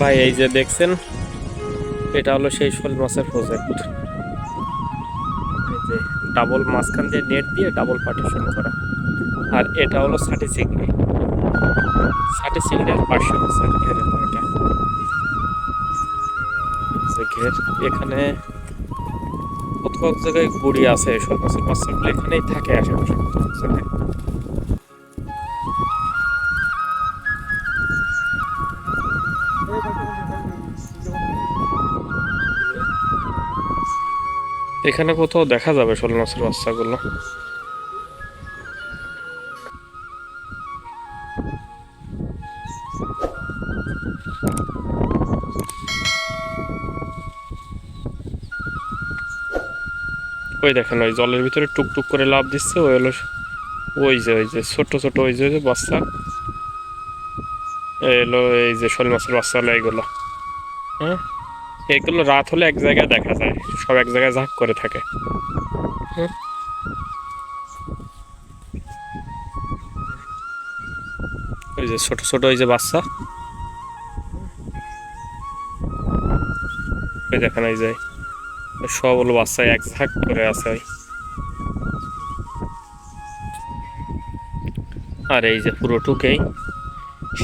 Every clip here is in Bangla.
ভাই, এই যে দেখছেন, এটা হলো সেই শোল মাছের প্রজেক্ট ডাবল মাঝখান দিয়ে নেট দিয়ে ডাবল পার্টিশন করা। আর এটা হলো ষাটি চিংড়ি ষাটি চিংড়ির আছে ঘেরের এটা ঘের এখানে কত কত জায়গায় গুড়ি আছে শোল মাছের বাচ্চাগুলো এখানেই থাকে আশেপাশে। এখানে কোথাও দেখা যাবে শোল মাছের বাচ্চাগুলো। ওই দেখেন, ওই জলের ভিতরে টুকটুক করে লাভ দিচ্ছে, ওই হলো ওই যে ওই যে, ছোট ছোট, ওই যে ওই যে বাচ্চা। এলো এই যে শোল মাছের বাচ্চা হলো এইগুলো হ্যাঁ? এগুলো রাত হলে এক জায়গায় দেখা যায়। সব এক জায়গায় ঝাঁক করে থাকে। ওই যে ছোট ছোট ওই যে বাচ্চা। ওই দেখেন ওই যে ওই সবগুলো বাচ্চা এক ঝাঁক করে আছে ওই। আর এই যে পুরো পুরোটুকেই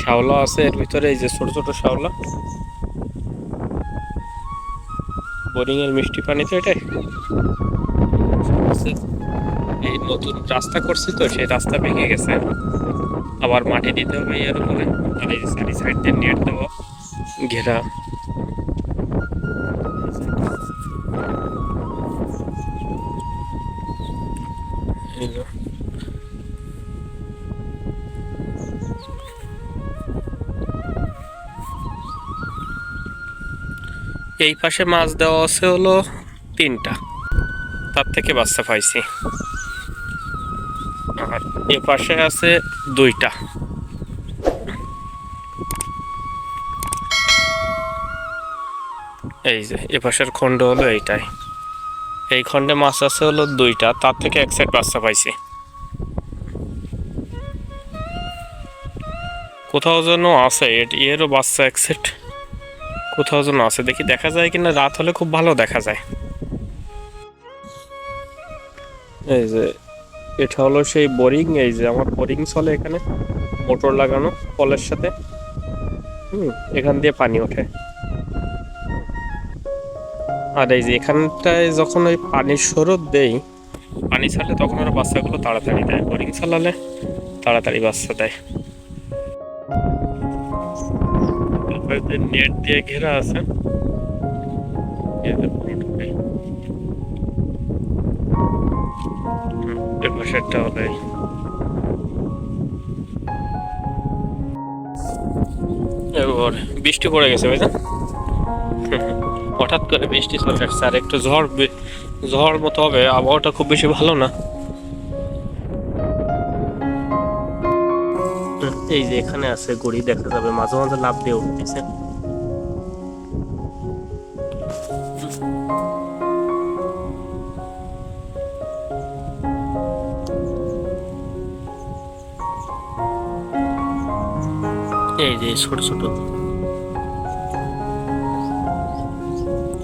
শাওলা আছে এর ভিতরে এই যে ছোট ছোট শাওলা বোরিং এর মিষ্টি পানিতে এটাই। এই নতুন রাস্তা করছি তো, সেই রাস্তা ভেঙে গেছে। আবার মাটি দিতে হবে এর উপরে আর সাইড দিয়ে নেট দেবো। ঘেরা। এই এই পাশে মাছ দেওয়া আছে হলো তিনটা। তার থেকে বাচ্চা পাইছি। আর এ পাশে আছে দুইটা। এই যে, এ পাশের খণ্ড হলো এইটাই। এই খণ্ডে মাছ আছে হলো দুইটা, তার থেকে এক সাইড বাচ্চা পাইছি। কোথাও যেন আছে এর- এরও বাচ্চা এক সেট কোথাও যেন আছে, দেখি দেখা যায় কিনা, রাত হলে খুব ভালো দেখা যায়। এই যে, এটা হলো সেই বোরিং, এই যে আমার বোরিং চলে এখানে, মোটর লাগানো, কলের সাথে। হুম, এখান দিয়ে পানি ওঠে। আর এই যে এখানটায় যখন ওই পানির স্রোত দেই, পানি ছাড়লে তখন ওরা বাচ্চাগুলো তাড়াতাড়ি দেয়। বোরিং চালালে তাড়াতাড়ি বাচ্চা দেয়। নেট দিয়ে ঘেরা আছে। এবার বৃষ্টি পড়ে গেছে ভাই হঠাৎ করে বৃষ্টি চলে আসছে, আর একটু ঝড় ঝড় মতো হবে। আবহাওয়াটা খুব বেশি ভালো না। এই যে এখানে আছে গড়ি দেখা যাবে মাঝে মাঝে লাভ দিয়ে উঠতেছে। এই যে ছোট ছোট।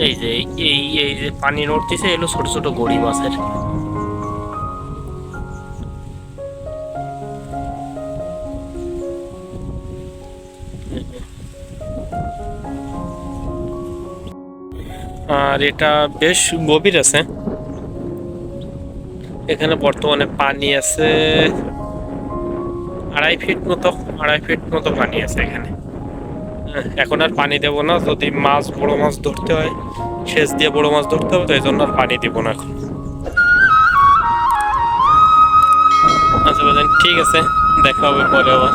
এই যে এই এই যে পানি নড়তেছে এগুলো ছোট ছোট গড়ি মাছের। আর এটা বেশ গভীর আছে। এখানে বর্তমানে পানি আছে আড়াই ফিট মতো আড়াই ফিট মতো পানি আছে এখানে। হ্যাঁ, এখন আর পানি দেব না যদি মাছ বড় মাছ ধরতে হয় সেচ দিয়ে বড় মাছ ধরতে হবে তো এই জন্য আর পানি দেব না এখন। আচ্ছা ঠিক আছে দেখা হবে পরে আবার।